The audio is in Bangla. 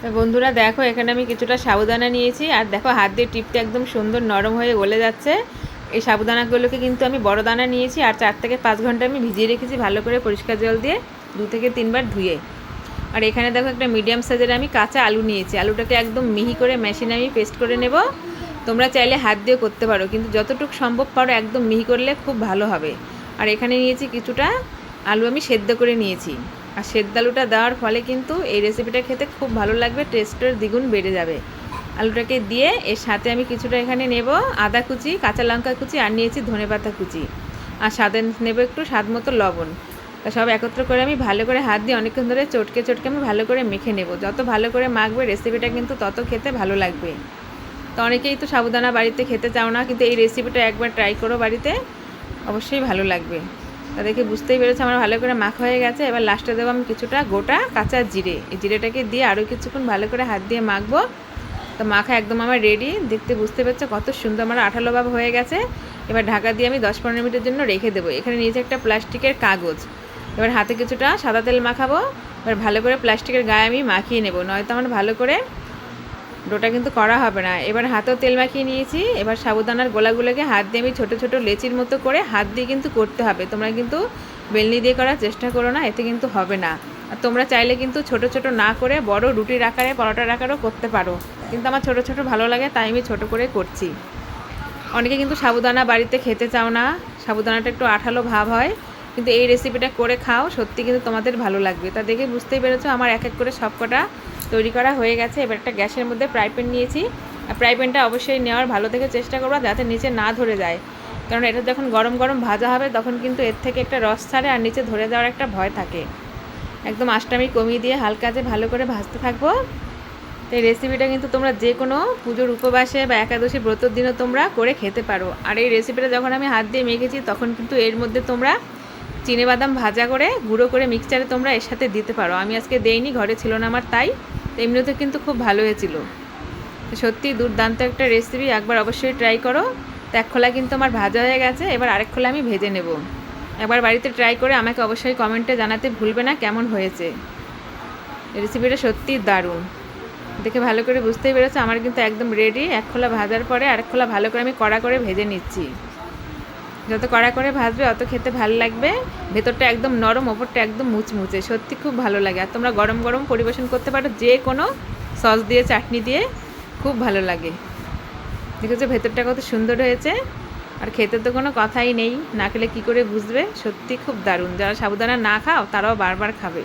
তো বন্ধুরা দেখো, এখানে আমি কিছুটা সাবুদানা নিয়েছি। আর দেখো, হাত দিয়ে টিপটা একদম সুন্দর নরম হয়ে গলে যাচ্ছে। এই সাবুদানাগুলোকে কিন্তু আমি বড় দানা নিয়েছি আর চার থেকে পাঁচ ঘণ্টা আমি ভিজিয়ে রেখেছি ভালো করে পরিষ্কার জল দিয়ে, দু থেকে তিনবার ধুয়ে। আর এখানে দেখো, একটা মিডিয়াম সাইজের আমি কাঁচা আলু নিয়েছি। আলুটাকে একদম মিহি করে মেশিনে আমি পেস্ট করে নেব। তোমরা চাইলে হাত দিয়ে করতে পারো, কিন্তু যতটুকু সম্ভব পারো একদম মিহি করলে খুব ভালো হবে। আর এখানে নিয়েছি কিছুটা আলু আমি সেদ্ধ করে নিয়েছি। আর সেদ্ধ আলুটা দেওয়ার ফলে কিন্তু এই রেসিপিটা খেতে খুব ভালো লাগবে টেস্টের দ্বিগুণ বেড়ে যাবে। আলুটাকে দিয়ে এর সাথে আমি কিছুটা এখানে নেব আদা কুচি, কাঁচা লঙ্কা কুচি আর নিয়েছি ধনেপাতা কুচি। আর স্বাদে নেব একটু স্বাদ মতো লবণ। তা সব একত্র করে আমি ভালো করে হাত দিয়ে অনেকক্ষণ ধরে চটকে চটকে আমি ভালো করে মেখে নেব। যত ভালো করে মাখবে রেসিপিটা কিন্তু তত খেতে ভালো লাগবে। তো অনেকেই তো সাবুদানা বাড়িতে খেতে চাও না, কিন্তু এই রেসিপিটা একবার ট্রাই করো বাড়িতে, অবশ্যই ভালো লাগবে। দেখে বুঝতেই পেরেছে, আমার ভালো করে মাখা হয়ে গেছে। এবার লাস্টে দেবো আমি কিছুটা গোটা কাঁচা জিরে। এই জিরেটাকে দিয়ে আরও কিছুক্ষণ ভালো করে হাত দিয়ে মাখবো। তো মাখা একদম আমার রেডি দেখতে বুঝতে পারছ কত সুন্দর আমার আঠালো ভাব হয়ে গেছে। এবার ঢাকা দিয়ে আমি দশ পনেরো মিনিটের জন্য রেখে দেবো। এখানে নিয়েছে একটা প্লাস্টিকের কাগজ। এবার হাতে কিছুটা সাদা তেল মাখাবো। এবার ভালো করে প্লাস্টিকের গায়ে আমি মাখিয়ে নেব। নয়তো আমার ভালো করে ডোটা কিন্তু করা হবে না। এবার হাতেও তেল মাখিয়ে নিয়েছি। এবার সাবুদানার গোলাগুলোকে হাত দিয়ে আমি ছোটো ছোটো লেচির মতো করে হাত দিয়ে কিন্তু করতে হবে। তোমরা কিন্তু বেলনি দিয়ে করার চেষ্টা করো না, এতে কিন্তু হবে না। আর তোমরা চাইলে কিন্তু ছোট ছোট না করে বড় রুটির আকারে, পরোটার আকারেও করতে পারো। কিন্তু আমার ছোট ছোট ভালো লাগে, তাই আমি ছোট করে করছি। অনেকে কিন্তু সাবুদানা বাড়িতে খেতে চাও না। সাবুদানাটা একটু আঠালো ভাব হয়। কিন্তু এই রেসিপিটা করে খাও, সত্যি কিন্তু তোমাদের ভালো লাগবে। তা দেখে বুঝতেই পেরেছ, আমার এক এক করে সব কটা তৈরি করা হয়ে গেছে। এবার একটা গ্যাসের মধ্যে ফ্রাই প্যান নিয়েছি। আর ফ্রাই প্যানটা অবশ্যই নেওয়ার ভালো থেকে চেষ্টা করবা যাতে নিচে না ধরে যায়। কারণ এটা যখন গরম গরম ভাজা হবে, তখন কিন্তু এর থেকে একটা রস ছাড়ে আর নিচে ধরে যাওয়ার একটা ভয় থাকে। একদম আষ্টামি কমিয়ে দিয়ে হালকা যে ভালো করে ভাজতে থাকব। তো এই রেসিপিটা কিন্তু তোমরা যে কোনো পুজোর উপবাসে বা একাদশী ব্রতর দিনও তোমরা করে খেতে পারো। আর এই রেসিপিটা যখন আমি হাত দিয়ে মেখেছি, তখন কিন্তু এর মধ্যে তোমরা বাদাম ভাজা করে, গুঁড়ো করে মিক্সচারে তোমরা এর সাথে দিতে পারো। আমি আজকে দেইনি, ঘরে ছিল না আমার, তাই তো এমনিতে কিন্তু খুব ভালো হয়েছিল। সত্যি দুর্দান্ত একটা রেসিপি একবার অবশ্যই ট্রাই করো। তো এক খোলা কিন্তু আমার ভাজা হয়ে গেছে, এবার আরেক খোলা আমি ভেজে নেব। একবার বাড়িতে ট্রাই করে আমাকে অবশ্যই কমেন্টে জানাতে ভুলবে না কেমন হয়েছে। রেসিপিটা সত্যিই দারুণ। দেখে ভালো করে বুঝতেই পেরেছ, আমার কিন্তু একদম রেডি এক খোলা ভাজার পরে আরেক খোলা ভালো করে আমি কড়া করে ভেজে নিচ্ছি। যত কড়া করে ভাজবে, অত খেতে ভালো লাগবে। ভেতরটা একদম নরম, ওপরটা একদম মুচমুচে। সত্যি খুব ভালো লাগে। আর তোমরা গরম গরম পরিবেশন করতে পারো যে কোনো সস দিয়ে, চাটনি দিয়ে, খুব ভালো লাগে। দেখেছ ভেতরটা কত সুন্দর হয়েছে? আর খেতে তো কোনো কথাই নেই। না খেলে কী করে বুঝবে? সত্যি খুব দারুণ। যারা সাবুদানা না খাও, তারাও বারবার খাবে।